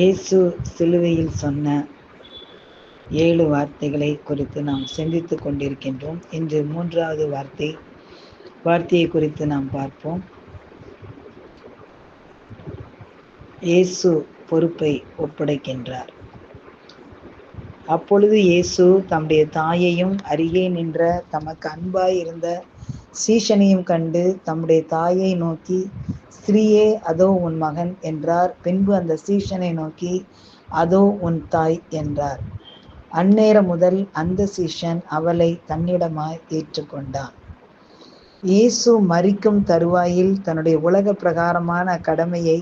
இயேசு சிலுவையில் சொன்ன ஏழு வார்த்தைகளை குறித்து நாம் சிந்தித்துக் கொண்டிருக்கின்றோம். இன்று மூன்றாவது வார்த்தை வார்த்தையை குறித்து நாம் பார்ப்போம். இயேசு பொறுப்பை ஒப்படைக்கின்றார். அப்பொழுது இயேசு தம்முடைய தாயையும் அருகே நின்ற தமக்கு அன்பாய் இருந்த சீஷனையும் கண்டு தம்முடைய தாயை நோக்கி ஸ்திரீயே அதோ உன் மகன் என்றார். பின்பு அந்த சீஷனை நோக்கி அதோ உன் தாய் என்றார். அந்நேரம் முதல் அந்த சீஷன் அவளை தன்னிடமாய் ஏற்றுக்கொண்டான். இயேசு மறிக்கும் தருவாயில் தன்னுடைய உலக பிரகாரமான கடமையை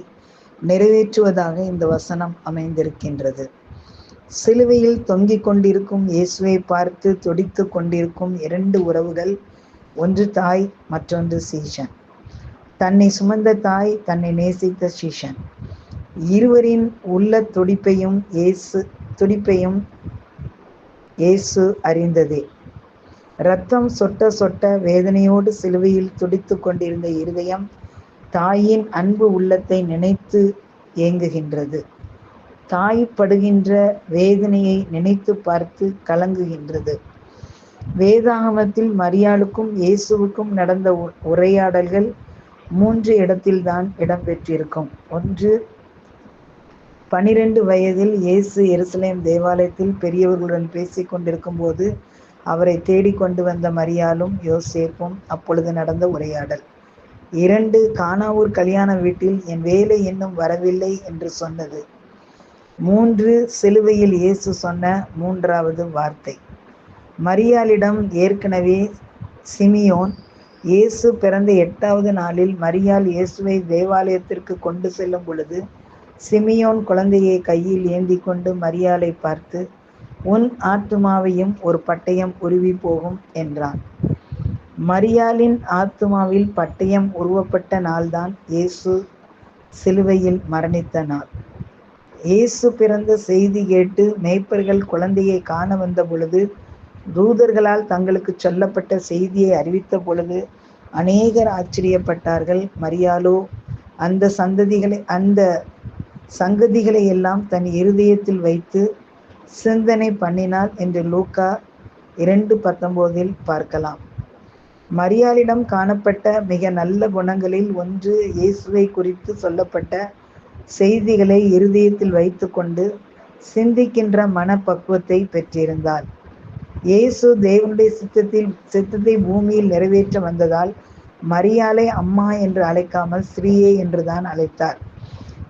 நிறைவேற்றுவதாக இந்த வசனம் அமைந்திருக்கின்றது. சிலுவையில் தொங்கிக் கொண்டிருக்கும் இயேசுவை பார்த்து துடித்து கொண்டிருக்கும் இரண்டு உறவுகள் ஒன்று தாய் மற்றொன்று சீஷன். தன்னை சுமந்த தாய் தன்னை நேசித்த சிஷன். இருவரின் உள்ள துடிப்பையும் இயேசு துடிப்பையும் இயேசு அறிந்ததே. ரத்தம் சொட்ட சொட்ட வேதனையோடு சிலுவையில் துடித்து கொண்டிருந்த இருதயம் தாயின் அன்பு உள்ளத்தை நினைத்து ஏங்குகின்றது. தாய் படுகின்ற வேதனையை நினைத்து பார்த்து கலங்குகின்றது. வேதாகமத்தில் மரியாளுக்கும் இயேசுவுக்கும் நடந்த உரையாடல்கள் மூன்று இடத்தில்தான் இடம்பெற்றிருக்கும் ஒன்று பனிரெண்டு வயதில் இயேசு எருசலேம் தேவாலயத்தில் பெரியவர்களுடன் பேசிக் கொண்டிருக்கும் போது அவரை தேடிக்கொண்டு வந்த மரியாலும் யோசேப்பும் அப்பொழுது நடந்த உரையாடல். இரண்டு கானாவூர் கல்யாண வீட்டில் என் வேலை இன்னும் வரவில்லை என்று சொன்னது. மூன்று சிலுவையில் இயேசு சொன்ன மூன்றாவது வார்த்தை. மரியாளிடம் ஏற்கனவே சிமியோன் இயேசு பிறந்த எட்டாவது நாளில் மரியால் இயேசுவை தேவாலயத்திற்கு கொண்டு செல்லும் பொழுது சிமியோன் குழந்தையை கையில் ஏந்தி கொண்டு மரியாலை பார்த்து உன் ஆத்துமாவையும் ஒரு பட்டயம் உருவி போகும் என்றான். மரியாளின் ஆத்துமாவில் பட்டயம் உருவப்பட்ட நாள்தான் இயேசு சிலுவையில் மரணித்த நாள். இயேசு பிறந்த செய்தி கேட்டு மேய்ப்பர்கள் குழந்தையை காண வந்த பொழுது தூதர்களால் தங்களுக்கு சொல்லப்பட்ட செய்தியை அறிவித்த பொழுது அநேகர் ஆச்சரியப்பட்டார்கள். மரியாலோ அந்த சந்ததிகளை அந்த சங்கதிகளை எல்லாம் தன் இருதயத்தில் வைத்து சிந்தனை பண்ணினாள் என்று லூக்கா இரண்டு பத்தொம்போதில் பார்க்கலாம். மரியாளிடம் காணப்பட்ட மிக நல்ல குணங்களில் ஒன்று இயேசுவை குறித்து சொல்லப்பட்ட செய்திகளை இருதயத்தில் வைத்துக்கொண்டு சிந்திக்கின்ற மனப்பக்குவத்தை பெற்றிருந்தாள். இயேசு தேவனுடைய சித்தத்தில் சித்தத்தை பூமியில் நிறைவேற்ற வந்ததால் மரியாலை அம்மா என்று அழைக்காமல் ஸ்ரீயே என்றுதான் அழைத்தார்.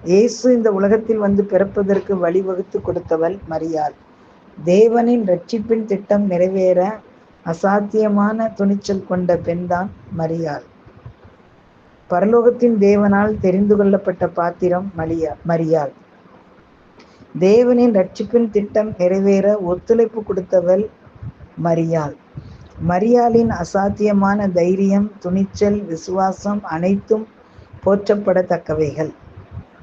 இயேசு இந்த உலகத்தில் வந்து பிறப்பதற்கு வழிவகுத்து கொடுத்தவள் மரியாள். தேவனின் ரட்சிப்பின் திட்டம் நிறைவேற அசாத்தியமான துணிச்சல் கொண்ட பெண்தான் மரியாள். பரலோகத்தின் தேவனால் தெரிந்து கொள்ளப்பட்ட பாத்திரம் மரியா மரியாள். தேவனின் ரட்சிப்பின் திட்டம் நிறைவேற ஒத்துழைப்பு கொடுத்தவள் மரியாள். மரியாளின் அசாத்தியமான தைரியம் துணிச்சல் விசுவாசம் அனைத்தும் போற்றப்படத்தக்கவைகள்.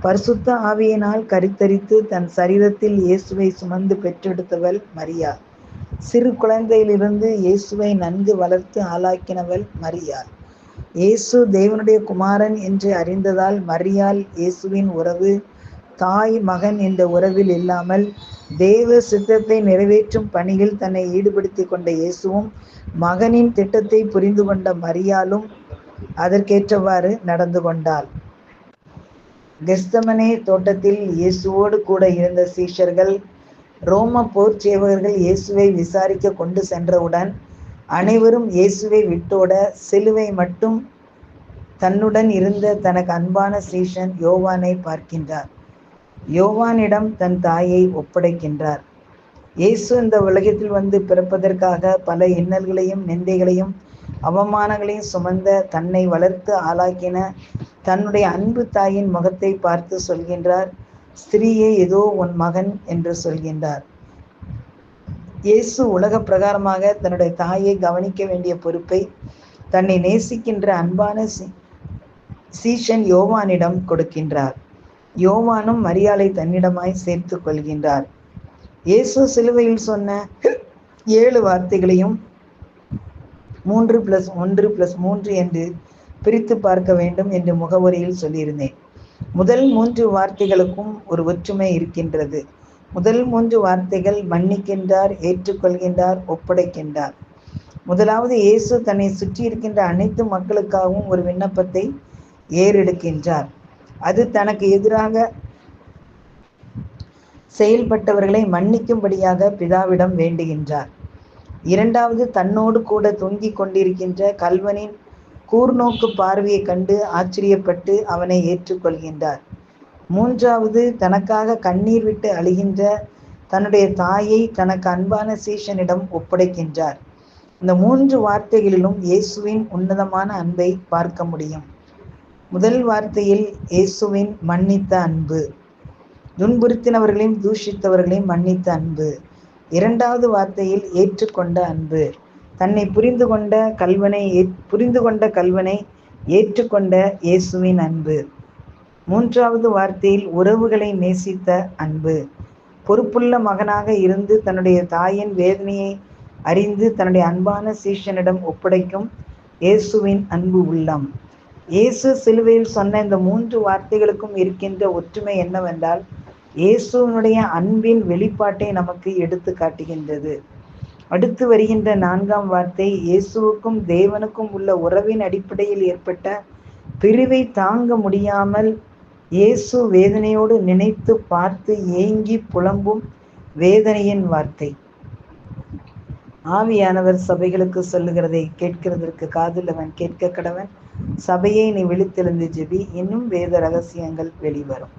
பரிசுத்த ஆவியினால் கருத்தரித்து தன் சரீரத்தில் இயேசுவை சுமந்து பெற்றெடுத்தவள் மரியாள். சிறு குழந்தையிலிருந்து இயேசுவை நன்கு வளர்த்து ஆளாக்கினவள் மரியாள். இயேசு தேவனுடைய குமாரன் என்று அறிந்ததால் மரியாள் இயேசுவின் உறவு தாய் மகன் என்ற உறவில் இல்லாமல் தேவ சித்தத்தை நிறைவேற்றும் பணியில் தன்னை ஈடுபடுத்தி கொண்ட இயேசுவும் மகனின் திட்டத்தை புரிந்து கொண்ட மரியாலும் அதற்கேற்றவாறு நடந்து கொண்டாள். கெஸ்தமனே தோட்டத்தில் இயேசுவோடு கூட இருந்த சீஷர்கள் ரோம போர் சேவகர்கள் இயேசுவை விசாரிக்க கொண்டு சென்றவுடன் அனைவரும் இயேசுவை விட்டோட சிலுவை மட்டும் தன்னுடன் இருந்த தனக்கு அன்பான சீஷன் யோவானை பார்க்கின்றார். யோவானிடம் தன் தாயை ஒப்படைக்கின்றார். இயேசு இந்த உலகத்தில் வந்து பிறப்பதற்காக பல இன்னல்களையும் நிந்தைகளையும் அவமானங்களையும் சுமந்த தன்னை வளர்த்து ஆளாக்கின தன்னுடைய அன்பு தாயின் முகத்தை பார்த்து சொல்கின்றார் ஸ்திரீயே ஏதோ உன் மகன் என்று சொல்கின்றார். இயேசு உலக பிரகாரமாக தன்னுடைய தாயை கவனிக்க வேண்டிய பொறுப்பை தன்னை நேசிக்கின்ற அன்பான சீஷன் யோவானிடம் கொடுக்கின்றார். யோவானும் மரியாலை தன்னிடமாய் சேர்த்து கொள்கின்றார். இயேசு சிலுவையில் சொன்ன ஏழு வார்த்தைகளையும் மூன்று பிளஸ் ஒன்று பிளஸ் மூன்று என்று பிரித்து பார்க்க வேண்டும் என்று முகவரியில் சொல்லியிருந்தேன். முதல் மூன்று வார்த்தைகளுக்கும் ஒரு ஒற்றுமை இருக்கின்றது. முதல் மூன்று வார்த்தைகள் மன்னிக்கின்றார் ஏற்றுக்கொள்கின்றார் ஒப்படைக்கின்றார். முதலாவது இயேசு தன்னை சுற்றி இருக்கின்ற அனைத்து மக்களுக்காகவும் ஒரு விண்ணப்பத்தை ஏறெடுக்கின்றார். அது தனக்கு எதிராக செயல்பட்டவர்களை மன்னிக்கும்படியாக பிதாவிடம் வேண்டுகின்றார். இரண்டாவது தன்னோடு கூட தொங்கிக் கொண்டிருக்கின்ற கல்வனின் கூர்நோக்கு பார்வையை கண்டு ஆச்சரியப்பட்டு அவனை ஏற்றுக்கொள்கின்றார். மூன்றாவது தனக்காக கண்ணீர் விட்டு அழுகின்ற தன்னுடைய தாயை தனக்கு அன்பான சீஷனிடம் ஒப்படைக்கின்றார். இந்த மூன்று வார்த்தைகளிலும் இயேசுவின் உன்னதமான அன்பை பார்க்க முடியும். முதல் வார்த்தையில் இயேசுவின் மன்னித்த அன்பு. துன்புறுத்தினவர்களையும் தூஷித்தவர்களையும் மன்னித்த அன்பு. இரண்டாவது வார்த்தையில் ஏற்றுக்கொண்ட அன்பு. தன்னை புரிந்து கொண்ட கல்வனை புரிந்து கொண்ட கல்வனை ஏற்றுக்கொண்ட இயேசுவின் அன்பு. மூன்றாவது வார்த்தையில் உறவுகளை நேசித்த அன்பு. பொறுப்புள்ள மகனாக இருந்து தன்னுடைய தாயின் வேதனையை அறிந்து தன்னுடைய அன்பான சீஷனிடம் ஒப்படைக்கும் இயேசுவின் அன்பு உள்ளம். இயேசு சிலுவையில் சொன்ன இந்த மூன்று வார்த்தைகளுக்கும் இருக்கின்ற ஒற்றுமை என்னவென்றால் இயேசுவினுடைய அன்பின் வெளிப்பாட்டை நமக்கு எடுத்து காட்டுகின்றது. அடுத்து வருகின்ற நான்காம் வார்த்தை இயேசுவுக்கும் தேவனுக்கும் உள்ள உறவின் அடிப்படையில் ஏற்பட்ட பிரிவை தாங்க முடியாமல் இயேசு வேதனையோடு நினைத்து பார்த்து ஏங்கி புலம்பும் வேதனையின் வார்த்தை. ஆவியானவர் சபைகளுக்கு சொல்லுகிறதை கேட்கிறதற்கு காதுள்ளவன் கேட்க கடவன். சபையை நீ விழித்தெழுந்து ஜெபி. இன்னும் வேத ரகசியங்கள் வெளிவரும்.